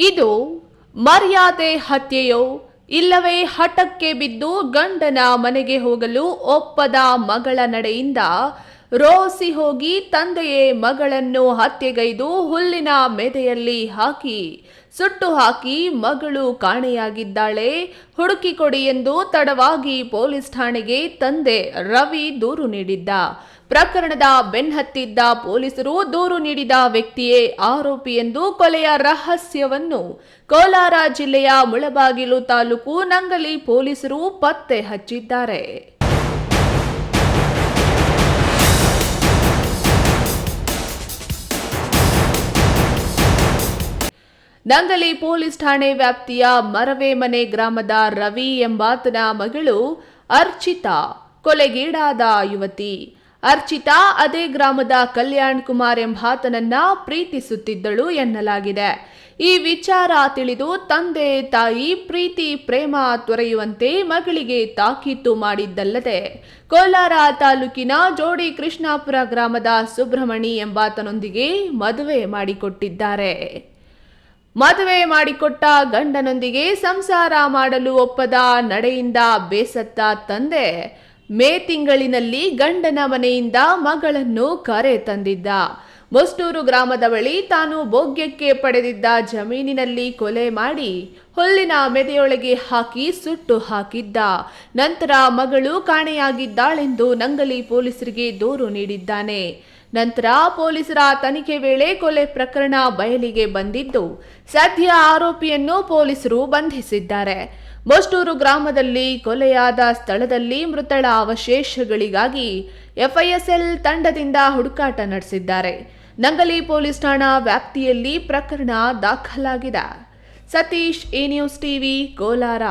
ಇದು ಮರ್ಯಾದೆ ಹತ್ಯೆಯೋ ಇಲ್ಲವೇ ಹಠಕ್ಕೆ ಬಿದ್ದು ಗಂಡನ ಮನೆಗೆ ಹೋಗಲು ಒಪ್ಪದ ಮಗಳ ನಡೆಯಿಂದ ರೋಸಿ ಹೋಗಿ ತಂದೆಯೇ ಮಗಳನ್ನು ಹತ್ಯೆಗೈದು ಹುಲ್ಲಿನ ಮೆದೆಯಲ್ಲಿ ಹಾಕಿ, ಸುಟ್ಟು ಹಾಕಿ ಮಗಳು ಕಾಣೆಯಾಗಿದ್ದಾಳೆ. ಹುಡುಕಿ ಕೊಡಿ ಎಂದು ತಡವಾಗಿ ಪೊಲೀಸ್ ಠಾಣೆಗೆ ತಂದೆ ರವಿ ದೂರು ನೀಡಿದ್ದ. ಪ್ರಕರಣದ ಬೆನ್ನಹತ್ತಿದ್ದ ಪೊಲೀಸರು ದೂರು ನೀಡಿದ ವ್ಯಕ್ತಿಯೇ ಆರೋಪಿ ಎಂದು ಕೊಲೆಯ ರಹಸ್ಯವನ್ನು ಕೋಲಾರ ಜಿಲ್ಲೆಯ ಮುಳಬಾಗಿಲು ತಾಲೂಕು ನಂಗಲಿ ಪೊಲೀಸರು ಪತ್ತೆ ಹಚ್ಚಿದ್ದಾರೆ. ನಂಗಲಿ ಪೊಲೀಸ್ ಠಾಣೆ ವ್ಯಾಪ್ತಿಯ ಮರವೇಮನೆ ಗ್ರಾಮದ ರವಿ ಎಂಬಾತನ ಮಗಳು ಅರ್ಚಿತಾ, ಕೊಲೆಗೀಡಾದ ಯುವತಿ. ಅರ್ಚಿತಾ ಅದೇ ಗ್ರಾಮದ ಕಲ್ಯಾಣ್ ಕುಮಾರ್ ಎಂಬಾತನನ್ನ ಪ್ರೀತಿಸುತ್ತಿದ್ದಳು ಎನ್ನಲಾಗಿದೆ. ಈ ವಿಚಾರ ತಿಳಿದು ತಂದೆ, ತಾಯಿ ಪ್ರೀತಿ, ಪ್ರೇಮ ತೊರೆಯುವಂತೆ ಮಗಳಿಗೆ ತಾಕೀತು ಮಾಡಿದ್ದಲ್ಲದೆ, ಕೋಲಾರ ತಾಲೂಕಿನ ಜೋಡಿ ಕೃಷ್ಣಾಪುರ ಗ್ರಾಮದ ಸುಬ್ರಹ್ಮಣಿ ಎಂಬಾತನೊಂದಿಗೆ ಮದುವೆ ಮಾಡಿಕೊಟ್ಟಿದ್ದಾರೆ. ಮದುವೆ ಮಾಡಿಕೊಟ್ಟ ಗಂಡನೊಂದಿಗೆ ಸಂಸಾರ ಮಾಡಲು ಒಪ್ಪದ ನಡೆಯಿಂದ ಬೇಸತ್ತ ತಂದೆ ಮೇ ತಿಂಗಳಿನಲ್ಲಿ ಗಂಡನ ಮನೆಯಿಂದ ಮಗಳನ್ನು ಕರೆ ತಂದಿದ್ದ. ಮೊಸ್ಟೂರು ಗ್ರಾಮದ ಬಳಿ ತಾನು ಭೋಗ್ಯಕ್ಕೆ ಪಡೆದಿದ್ದ ಜಮೀನಿನಲ್ಲಿ ಕೊಲೆ ಮಾಡಿ ಹುಲ್ಲಿನ ಮೆದೆಯೊಳಗೆ ಹಾಕಿ ಸುಟ್ಟು ಹಾಕಿದ್ದ. ನಂತರ ಮಗಳು ಕಾಣೆಯಾಗಿದ್ದಾಳೆಂದು ನಂಗಲಿ ಪೊಲೀಸರಿಗೆ ದೂರು ನೀಡಿದ್ದಾನೆ. ನಂತರ ಪೊಲೀಸರ ತನಿಖೆ ವೇಳೆ ಕೊಲೆ ಪ್ರಕರಣ ಬಯಲಿಗೆ ಬಂದಿದ್ದು, ಸದ್ಯ ಆರೋಪಿಯನ್ನು ಪೊಲೀಸರು ಬಂಧಿಸಿದ್ದಾರೆ. ಮೋಸ್ಟೂರು ಗ್ರಾಮದಲ್ಲಿ ಕೊಲೆಯಾದ ಸ್ಥಳದಲ್ಲಿ ಮೃತಳ ಅವಶೇಷಗಳಿಗಾಗಿ ಎಫ್ಐಎಸ್ಎಲ್ ತಂಡದಿಂದ ಹುಡುಕಾಟ ನಡೆಸಿದ್ದಾರೆ. ನಂಗಲಿ ಪೊಲೀಸ್ ಠಾಣಾ ವ್ಯಾಪ್ತಿಯಲ್ಲಿ ಪ್ರಕರಣ ದಾಖಲಾಗಿದೆ. Satish A news TV Kolar.